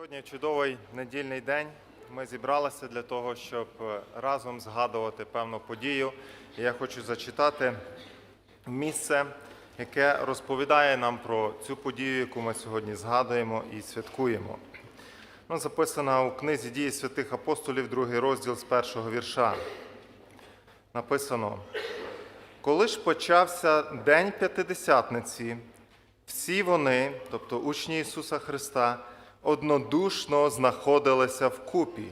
Сьогодні чудовий недільний день. Ми зібралися для того, щоб е, разом згадувати певну подію. І я хочу зачитати місце, яке розповідає нам про цю подію, яку ми сьогодні згадуємо і святкуємо. Ну, записано у книзі дії святих апостолів, другий розділ з першого вірша. Написано: коли ж почався день п'ятидесятниці, всі вони, тобто учні Ісуса Христа, однодушно знаходилися вкупі.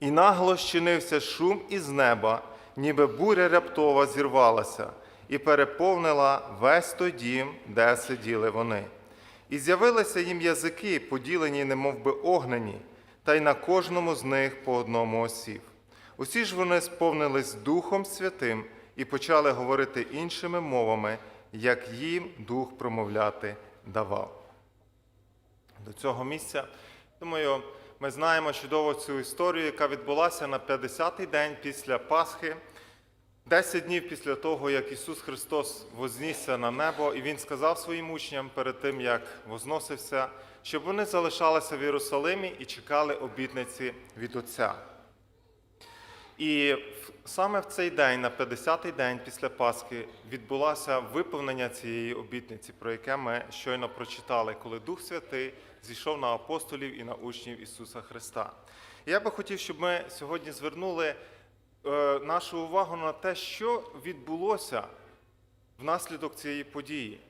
І нагло щинився шум із неба, ніби буря раптова зірвалася, і переповнила весь той дім, де сиділи вони. І з'явилися їм язики, поділені, немов би огнені, та й на кожному з них по одному осів. Усі ж вони сповнились Духом Святим і почали говорити іншими мовами, як їм Дух промовляти давав. До цього місця, думаю, ми знаємо чудово цю історію, яка відбулася на 50-й день після Пасхи, 10 днів після того, як Ісус Христос вознісся на небо, і Він сказав своїм учням перед тим, як возносився, щоб вони залишалися в Єрусалимі і чекали обітниці від Отця. І саме в цей день, на 50-й день після Пасхи, відбулося виповнення цієї обітниці, про яке ми щойно прочитали, коли Дух Святий зійшов на апостолів і на учнів Ісуса Христа. Я би хотів, щоб ми сьогодні звернули е, нашу увагу на те, що відбулося внаслідок цієї події.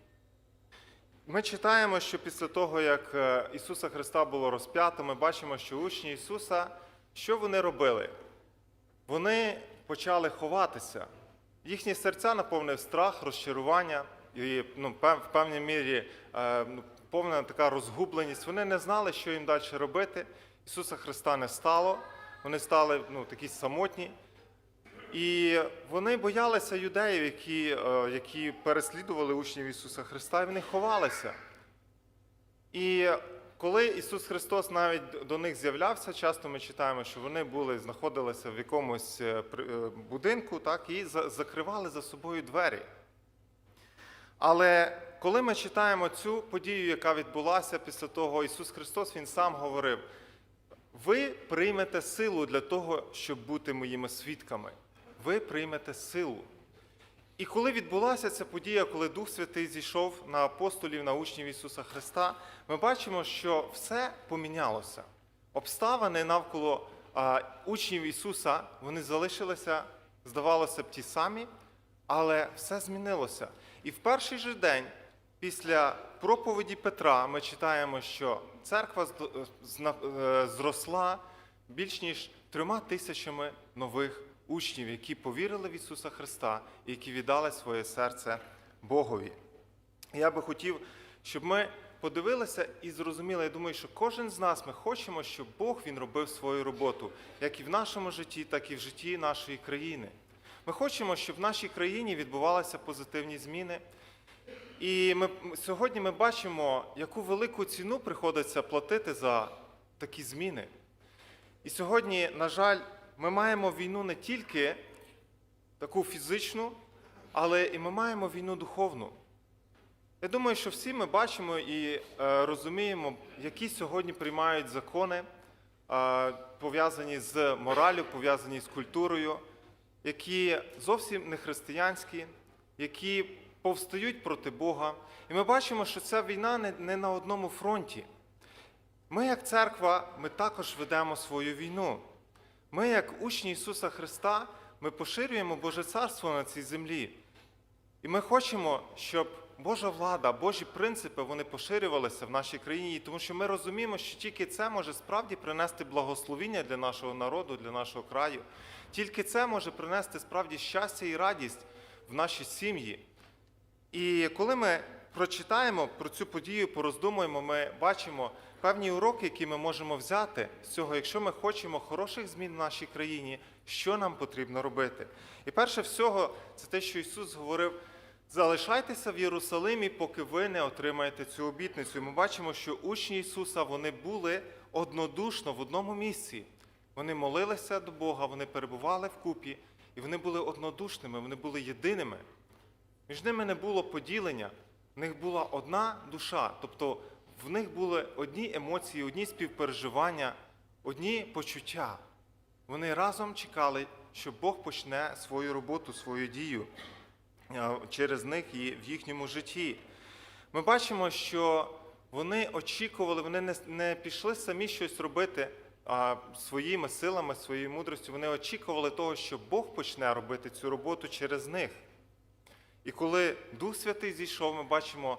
Ми читаємо, що після того, як е, Ісуса Христа було розп'ято, ми бачимо, що учні Ісуса, що вони робили? Вони почали ховатися. Їхні серця наповнив страх, розчарування і ну, в певній мірі е, ну, повна така розгубленість. Вони не знали, що їм далі робити. Ісуса Христа не стало, вони стали ну, такі самотні. І вони боялися юдеїв, які, е, які переслідували учнів Ісуса Христа, і вони ховалися. І коли Ісус Христос навіть до них з'являвся, часто ми читаємо, що вони були, знаходилися в якомусь е, е, будинку так, і закривали за собою двері. Але коли ми читаємо цю подію, яка відбулася після того, Ісус Христос Він сам говорив: ви приймете силу для того, щоб бути моїми свідками. Ви приймете силу. І коли відбулася ця подія, коли Дух Святий зійшов на апостолів, на учнів Ісуса Христа, ми бачимо, що все помінялося. Обставини навколо а, учнів Ісуса вони залишилися, здавалося б, ті самі, але все змінилося. І в перший же день після проповіді Петра ми читаємо, що церква зна- е, зросла більш ніж трьома тисячами нових учнів, які повірили в Ісуса Христа і які віддали своє серце Богові. Я би хотів, щоб ми подивилися і зрозуміли, я думаю, що кожен з нас ми хочемо, щоб Бог він робив свою роботу, як і в нашому житті, так і в житті нашої країни. Ми хочемо, щоб в нашій країні відбувалися позитивні зміни. І ми, сьогодні ми бачимо, яку велику ціну приходиться платити за такі зміни. І сьогодні, на жаль, ми маємо війну не тільки таку фізичну, але і ми маємо війну духовну. Я думаю, що всі ми бачимо і е, розуміємо, які сьогодні приймають закони, е, пов'язані з моралю, пов'язані з культурою, які зовсім не християнські, які повстають проти Бога. І ми бачимо, що ця війна не, не на одному фронті. Ми, як церква, ми також ведемо свою війну. Ми, як учні Ісуса Христа, ми поширюємо Боже Царство на цій землі. І ми хочемо, щоб Божа влада, Божі принципи вони поширювалися в нашій країні, тому що ми розуміємо, що тільки це може справді принести благословіння для нашого народу, для нашого краю. Тільки це може принести справді щастя і радість в наші сім'ї. І коли ми прочитаємо про цю подію, пороздумуємо, ми бачимо певні уроки, які ми можемо взяти з цього, якщо ми хочемо хороших змін в нашій країні, що нам потрібно робити. І перше всього, це те, що Ісус говорив: залишайтеся в Єрусалимі, поки ви не отримаєте цю обітницю. І ми бачимо, що учні Ісуса вони були однодушно в одному місці. Вони молилися до Бога, вони перебували вкупі, і вони були однодушними, вони були єдиними. Між ними не було поділення, в них була одна душа. Тобто в них були одні емоції, одні співпереживання, одні почуття. Вони разом чекали, що Бог почне свою роботу, свою дію е, через них і в їхньому житті. Ми бачимо, що вони очікували, вони не, пішли самі щось робити а, своїми силами, своєю мудростю. Вони очікували того, що Бог почне робити цю роботу через них. І коли Дух Святий зійшов, ми бачимо,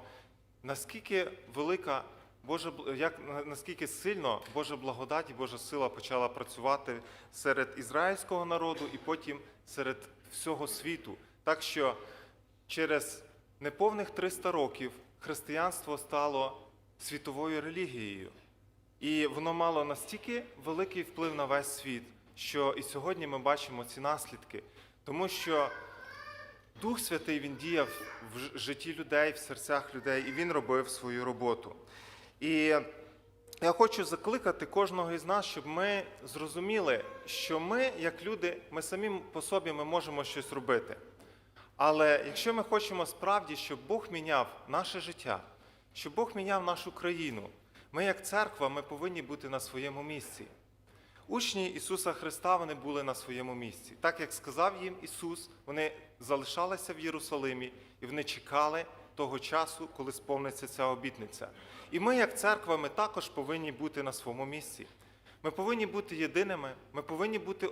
наскільки велика Божа як наскільки сильно Божа благодать і Божа сила почала працювати серед ізраїльського народу і потім серед всього світу. Так що через неповних 300 років християнство стало світовою релігією. І воно мало настільки великий вплив на весь світ, що і сьогодні ми бачимо ці наслідки. Тому що Дух Святий він діяв в житті людей, в серцях людей, і він робив свою роботу. І я хочу закликати кожного із нас, щоб ми зрозуміли, що ми, як люди, ми самі по собі ми можемо щось робити. Але якщо ми хочемо справді, щоб Бог міняв наше життя, щоб Бог міняв нашу країну, ми, як церква, ми повинні бути на своєму місці. Учні Ісуса Христа вони були на своєму місці. Так як сказав їм Ісус, вони залишалися в Єрусалимі і вони чекали того часу, коли сповниться ця обітниця. І ми, як церква, ми також повинні бути на своєму місці. Ми повинні бути єдиними, ми повинні бути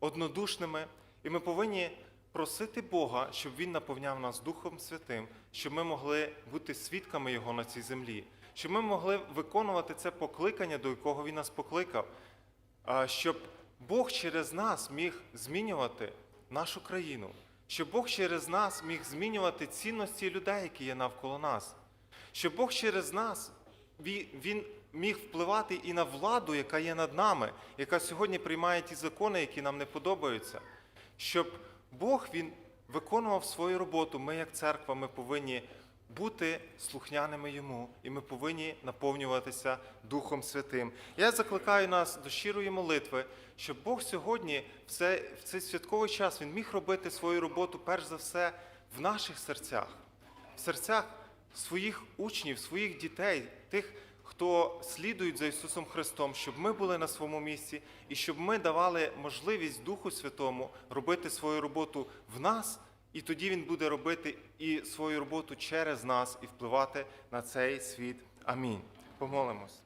однодушними, і ми повинні просити Бога, щоб Він наповняв нас Духом Святим, щоб ми могли бути свідками Його на цій землі, щоб ми могли виконувати це покликання, до якого Він нас покликав, щоб Бог через нас міг змінювати нашу країну, щоб Бог через нас міг змінювати цінності людей, які є навколо нас, щоб Бог через нас Він міг впливати і на владу, яка є над нами, яка сьогодні приймає ті закони, які нам не подобаються. Щоб Бог він виконував свою роботу. Ми, як церква, ми повинні бути слухняними йому, і ми повинні наповнюватися Духом Святим. Я закликаю нас до щирої молитви, щоб Бог сьогодні, в цей, святковий час, він міг робити свою роботу перш за все в наших серцях, в серцях своїх учнів, своїх дітей, тих, хто слідують за Ісусом Христом, щоб ми були на своєму місці і щоб ми давали можливість Духу Святому робити свою роботу в нас, і тоді Він буде робити і свою роботу через нас і впливати на цей світ. Амінь. Помолимось.